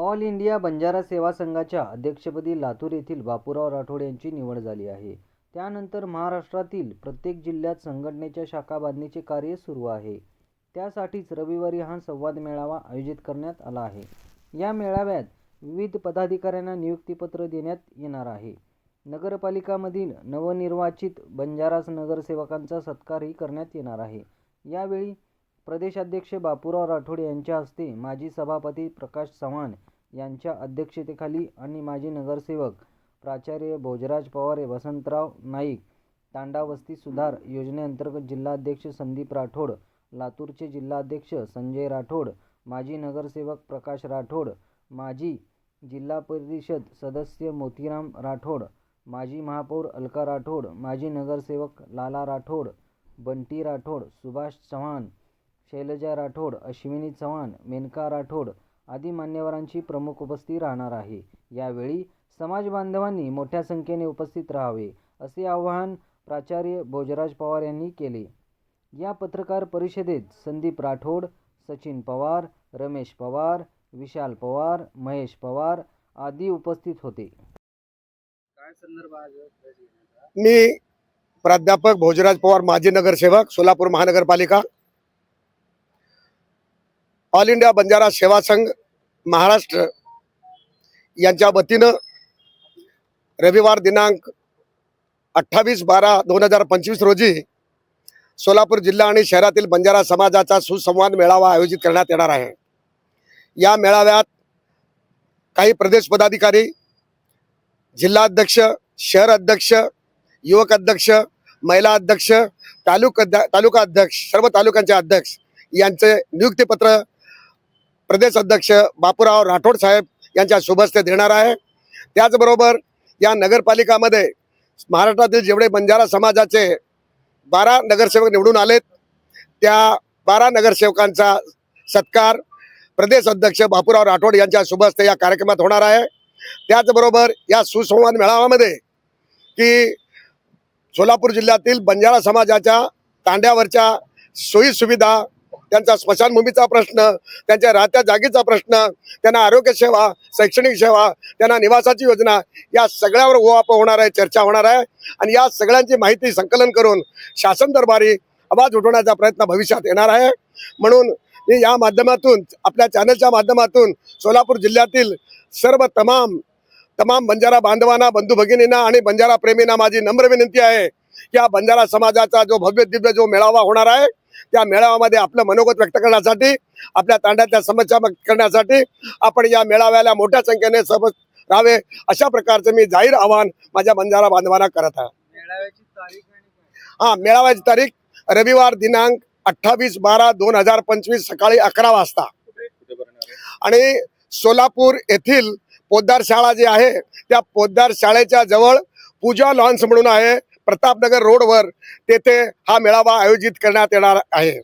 All India Banjara सेवा संघाच्या अध्यक्षपदी लातूर येथील बापूराव राठोड यांची निवड झाली आहे. त्यानंतर महाराष्ट्रातील प्रत्येक जिल्ह्यात संघटनेच्या शाखा बांधणीचे कार्य सुरू आहे. त्यासाठीच रविवारी हा संवाद मेळावा आयोजित करण्यात आला आहे. या मेळाव्यात विविध पदाधिकाऱ्यांना नियुक्तीपत्र देण्यात येणार आहे. नगरपालिकामधील नवनिर्वाचित बंजारास नगरसेवकांचा सत्कारही करण्यात येणार आहे. यावेळी प्रदेशाध्यक्ष बापूराव राठोड यांच्या हस्ते माजी सभापती प्रकाश चव्हाण यांच्या अध्यक्षतेखाली आणि माजी नगरसेवक प्राचार्य भोजराज पवार वसंतराव नाईक तांडा वस्ती सुधार योजनेअंतर्गत जिल्हाध्यक्ष संदीप राठोड लातूरचे जिल्हाध्यक्ष संजय राठोड माजी नगरसेवक प्रकाश राठोड माजी जिल्हा परिषद सदस्य मोतीराम राठोड माजी महापौर अलका राठोड माजी नगरसेवक लाला राठोड बंटी राठोड सुभाष चव्हाण शैलजा राठोड अश्विनी चव्हाण मेनका राठोड आदी मान्यवरांची प्रमुख उपस्थिती राहणार आहे. यावेळी समाज बांधवांनी मोठ्या संख्येने उपस्थित राहावे असे आवाहन प्राचार्य भोजराज पवार यांनी केले. या पत्रकार परिषदेत संदीप राठोड सचिन पवार रमेश पवार विशाल पवार महेश पवार आदी उपस्थित होते? मी प्राध्यापक भोजराज पवार माजी नगरसेवक सोलापूर महानगरपालिका ऑल इंडिया बंजारा सेवा संघ महाराष्ट्र यांच्या वतीनं रविवार दिनांक अठ्ठावीस बारा दोन हजार पंचवीस रोजी सोलापूर जिल्हा आणि शहरातील बंजारा समाजाचा सुसंवाद मेळावा आयोजित करण्यात येणार आहे. या मेळाव्यात काही प्रदेश पदाधिकारी जिल्हाध्यक्ष शहर अध्यक्ष युवक अध्यक्ष महिला अध्यक्ष तालुका तालुका अध्यक्ष सर्व तालुक्यांचे अध्यक्ष यांचे नियुक्तीपत्र प्रदेश अध्यक्ष बापूराव राठोड साहेब यांच्या शुभस्ते देणार आहे. त्याचबरोबर या नगरपालिकामध्ये महाराष्ट्रातील जेवढे बंजारा समाजाचे बारा नगरसेवक निवडून आलेत त्या बारा नगरसेवकांचा सत्कार प्रदेश अध्यक्ष बापूराव राठोड यांच्या शुभस्ते या कार्यक्रमात होणार आहे. त्याचबरोबर या सुसंवाद मेळाव्यामध्ये की सोलापूर जिल्ह्यातील बंजारा समाजाच्या तांड्यावरच्या सोयी सुविधा त्यांचा स्मशानभूमीचा प्रश्न त्यांच्या राहत्या जागेचा प्रश्न त्यांना आरोग्य सेवा शैक्षणिक सेवा त्यांना निवासाची योजना या सगळ्यावर ओआप होणार आहे चर्चा होणार आहे. आणि या सगळ्यांची माहिती संकलन करून शासन दरबारी आवाज उठवण्याचा प्रयत्न भविष्यात येणार आहे. म्हणून मी या माध्यमातून आपल्या चॅनलच्या माध्यमातून सोलापूर जिल्ह्यातील सर्व तमाम तमाम बंजारा बांधवांना बंधू भगिनींना आणि बंजारा प्रेमींना माझी नम्र विनंती आहे की या बंजारा समाजाचा जो भव्य दिव्य जो मेळावा होणार आहे त्या मेळाव्यामध्ये आपलं मनोगत व्यक्त करण्यासाठी आपल्या तांड्यातल्या समस्या व्यक्त करण्यासाठी आपण या मेळाव्याला मोठ्या संख्येने सोबत राहावे. अशा प्रकारचं मी जाहीर आवाहन माझ्या बंजारा बांधवांना करत आहे? हा मेळाव्याची तारीख रविवार दिनांक अठ्ठावीस बारा दोन हजार पंचवीस सकाळी अकरा वाजता. आणि सोलापूर येथील पोद्दार शाळा जी आहे त्या पोद्दार शाळेच्या जवळ पूजा लॉन्स म्हणून आहे. प्रतापनगर रोडवर तेथे हा मेळावा आयोजित करण्यात येणार आहे.